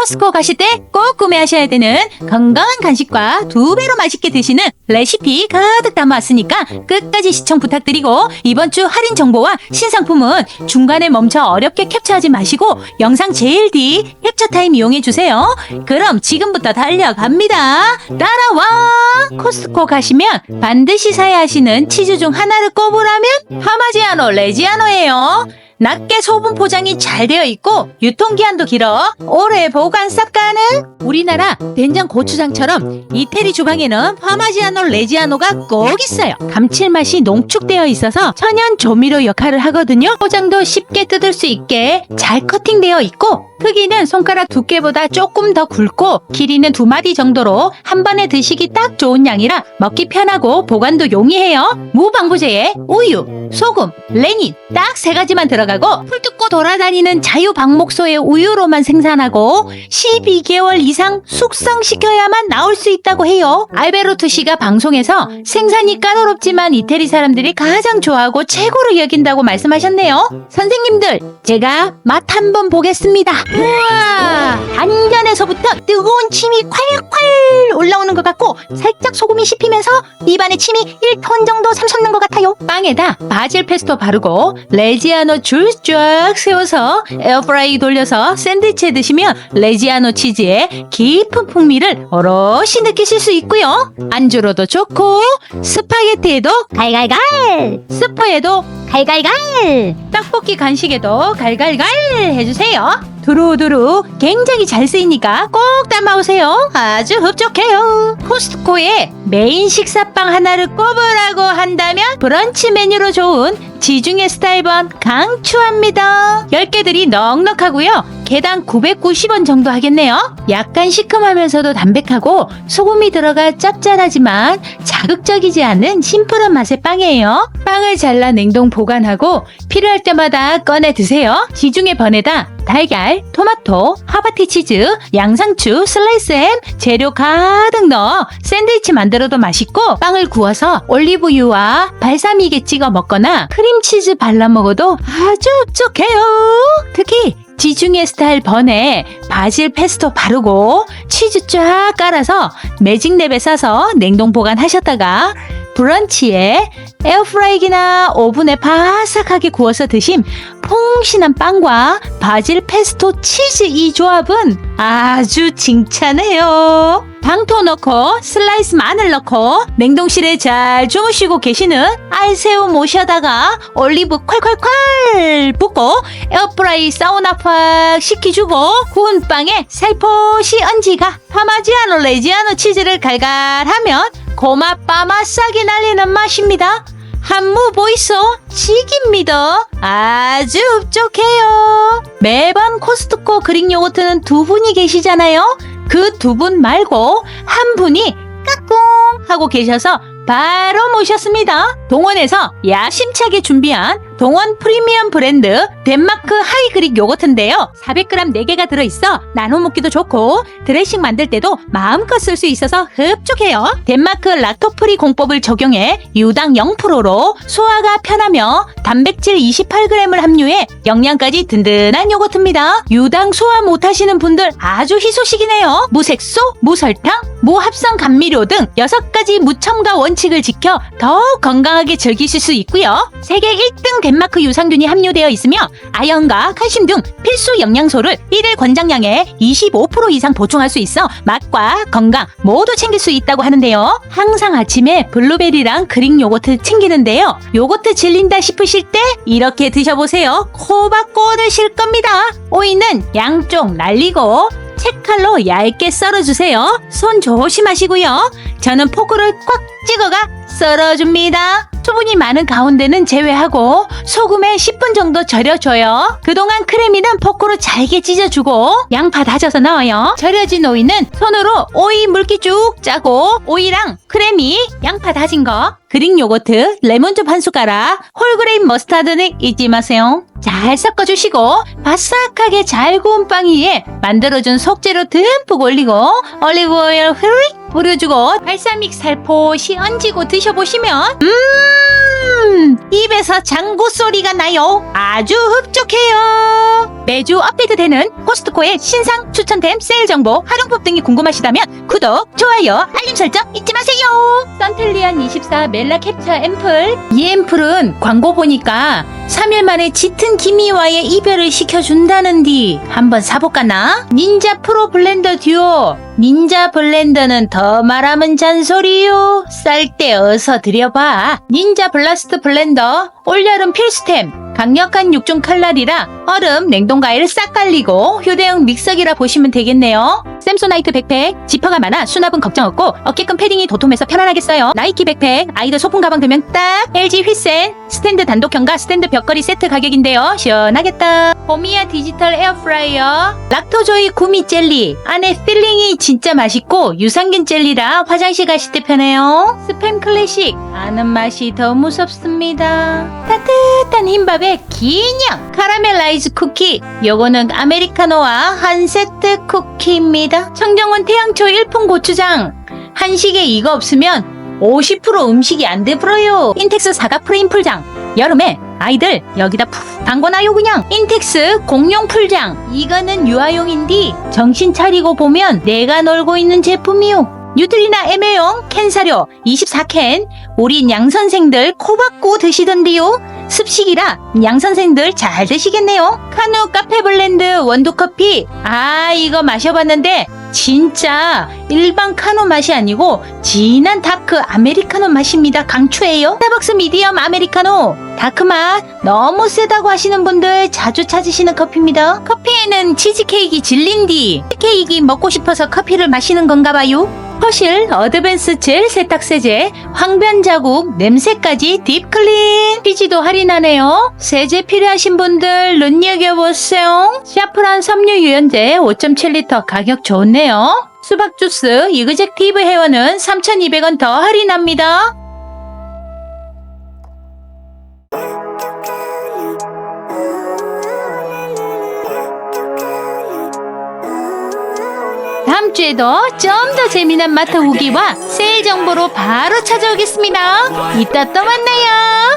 커스코 가실 때 꼭 구매하셔야 되는 건강한 간식과 두 배로 맛있게 드시는 레시피 가득 담아왔으니까 끝까지 시청 부탁드리고 이번 주 할인 정보와 신상품은 중간에 멈춰 어렵게 캡처하지 마시고 영상 제일 뒤 캡처 타임 이용해 주세요. 그럼 지금부터 달려갑니다. 따라와! 코스코 가시면 반드시 사야 하시는 치즈 중 하나를 꼽으라면 파마지아노 레지아노예요. 낮게 소분 포장이 잘 되어 있고 유통기한도 길어. 오래 보관 쌉 가능 우리나라 된장 고추장처럼 이태리 주방에는 파마지아노 레지아노가 꼭 있어요. 감칠맛이 농축되어 있어서 천연 조미료 역할을 하거든요. 포장도 쉽게 뜯을 수 있게 잘 커팅되어 있고 크기는 손가락 두께보다 조금 더 굵고 길이는 두 마디 정도로 한 번에 드시기 딱 좋은 양이라 먹기 편하고 보관도 용이해요. 무방부제에 우유, 소금, 레닌 딱 세 가지만 들어가고 풀 뜯고 돌아다니는 자유방목소의 우유로만 생산하고 12개월 이상 숙성시켜야만 나올 수 있다고 해요. 알베르토 씨가 방송에서 생산이 까다롭지만 이태리 사람들이 가장 좋아하고 최고로 여긴다고 말씀하셨네요. 선생님들, 제가 맛 한번 보겠습니다. 우와! 안전에서부터 뜨거운 침이 콸콸 올라오는 것 같고 살짝 소금이 씹히면서 입안에 침이 1톤 정도 삼솟는 것 같아요. 빵에다 바질 페스토 바르고 레지아노 줄쫙 세워서 에어프라이 돌려서 샌드위치에 드시면 레지아노 치즈의 깊은 풍미를 어럿이 느끼실 수 있고요. 안주로도 좋고 스파게티에도 갈갈갈 스프에도 갈갈갈 떡볶이 간식에도 갈갈갈 해주세요. 두루두루 굉장히 잘 쓰이니까 꼭 담아오세요. 아주 흡족해요. 코스트코에 메인 식사빵 하나를 꼽으라고 한다면 브런치 메뉴로 좋은 지중해 스타일번 강추합니다. 10개들이 넉넉하고요. 개당 990원 정도 하겠네요. 약간 시큼하면서도 담백하고 소금이 들어가 짭짤하지만 자극적이지 않은 심플한 맛의 빵이에요. 빵을 잘라 냉동 보관하고 필요할 때마다 꺼내 드세요. 지중해 번에다 달걀, 토마토, 하바티 치즈, 양상추, 슬라이스 햄, 재료 가득 넣어 샌드위치 만들어도 맛있고 빵을 구워서 올리브유와 발사믹에 찍어 먹거나 크림치즈 발라 먹어도 아주 흡족해요. 특히 지중해 스타일 번에 바질 페스토 바르고 치즈 쫙 깔아서 매직랩에 싸서 냉동 보관하셨다가 브런치에 에어프라이기나 오븐에 바삭하게 구워서 드심 퐁신한 빵과 바질 페스토 치즈 이 조합은 아주 칭찬해요. 방토 넣고 슬라이스 마늘 넣고 냉동실에 잘 주무시고 계시는 알새우 모셔다가 올리브 콸콸콸 붓고 에어프라이 사우나 팍 식혀주고 구운 빵에 살포시 얹지가 파마지아노 레지아노 치즈를 갈갈하면 고맛 빠맛 싹이 날리는 맛입니다. 한무 보이소 지깁니다. 아주 흡족해요. 매번 코스트코 그릭 요거트는 두 분이 계시잖아요. 그 두 분 말고 한 분이 까꿍 하고 계셔서 바로 모셨습니다. 동원에서 야심차게 준비한 동원 프리미엄 브랜드 덴마크 하이그릭 요거트인데요. 400g 4개가 들어있어 나눠 먹기도 좋고 드레싱 만들 때도 마음껏 쓸 수 있어서 흡족해요. 덴마크 락토프리 공법을 적용해 유당 0%로 소화가 편하며 단백질 28g을 함유해 영양까지 든든한 요거트입니다. 유당 소화 못하시는 분들 아주 희소식이네요. 무색소, 무설탕, 무합성 감미료 등 6가지 무첨가 원칙을 지켜 더욱 건강하게 즐기실 수 있고요. 세계 1등 덴마크 유산균이 함유되어 있으며 아연과 칼슘 등 필수 영양소를 1일 권장량의 25% 이상 보충할 수 있어 맛과 건강 모두 챙길 수 있다고 하는데요. 항상 아침에 블루베리랑 그릭 요거트 챙기는데요. 요거트 질린다 싶으실 때 이렇게 드셔보세요. 코박 꼬드실 겁니다. 오이는 양쪽 날리고 채칼로 얇게 썰어주세요. 손 조심하시고요. 저는 포크를 꽉 찍어가 썰어줍니다. 수분이 많은 가운데는 제외하고 소금에 10분 정도 절여줘요. 그동안 크래미는 포크로 잘게 찢어주고 양파 다져서 넣어요. 절여진 오이는 손으로 오이 물기 쭉 짜고 오이랑 크래미, 양파 다진 거, 그릭 요거트, 레몬즙 한 숟가락, 홀그레인 머스타드는 잊지 마세요. 잘 섞어주시고 바삭하게 잘 구운 빵 위에 만들어준 속재료 듬뿍 올리고 올리브 오일 휘릭 뿌려주고 발사믹 살포시 얹고 드셔보시면 음 음, 입에서 장구 소리가 나요. 아주 흡족해요. 매주 업데이트되는 코스트코의 신상 추천템 세일 정보, 활용법 등이 궁금하시다면 구독, 좋아요, 알림 설정 잊지 마세요. 선텔리안 24 멜라 캡처 앰플. 이 앰플은 광고 보니까 3일 만에 짙은 기미와의 이별을 시켜준다는디 한번 사볼까나? 닌자 프로 블렌더 듀오 닌자 블렌더는 더 말하면 잔소리요 쌀 때 어서 들여봐 닌자 블라스트 블렌더 올여름 필수템 강력한 6중 칼날이라 얼음, 냉동과일 싹 갈리고 휴대용 믹서기라 보시면 되겠네요 샘소나이트 백팩 지퍼가 많아 수납은 걱정 없고 어깨끈 패딩이 도톰해서 편안하겠어요. 나이키 백팩 아이들 소품 가방 들면 딱 LG 휘센 스탠드 단독형과 스탠드 벽걸이 세트 가격인데요. 시원하겠다. 보미야 디지털 에어프라이어 락토조이 구미 젤리. 안에 필링이 진짜 맛있고 유산균 젤리라 화장실 가실 때 편해요. 스팸 클래식 아는 맛이 더 무섭습니다. 따뜻한 흰밥에 기냥 카라멜라이즈 쿠키. 요거는 아메리카노와 한 세트 쿠키입니다 청정원 태양초 일품 고추장. 한식에 이거 없으면 50% 음식이 안 돼버려요. 인텍스 사각 프레임 풀장. 여름에 아이들 여기다 푹 담궈놔요 그냥. 인텍스 공룡 풀장. 이거는 유아용인디 정신 차리고 보면 내가 놀고 있는 제품이요. 뉴트리나 M회용 캔 사료 24캔. 우리 양선생들 코 박고 드시던데요 습식이라 양선생들 잘 드시겠네요 카누 카페 블렌드 원두 커피 아 이거 마셔봤는데 진짜 일반 카노 맛이 아니고 진한 다크 아메리카노 맛입니다. 강추해요. 스타벅스 미디엄 아메리카노 다크 맛 너무 세다고 하시는 분들 자주 찾으시는 커피입니다. 커피에는 치즈케이크 질린디 치즈케이크 먹고 싶어서 커피를 마시는 건가 봐요. 허실 어드밴스 젤 세탁세제 황변 자국 냄새까지 딥클린 피지도 할인하네요. 세제 필요하신 분들 눈여겨보세요. 샤프란 섬유 유연제 5.7리터 가격 좋네요. 수박 주스 이그젝 티브 헤어는 3,200원 더 할인합니다. 다음 주에도 좀 더 재미난 마트 후기와 세일 정보로 바로 찾아오겠습니다. 이따 또 만나요.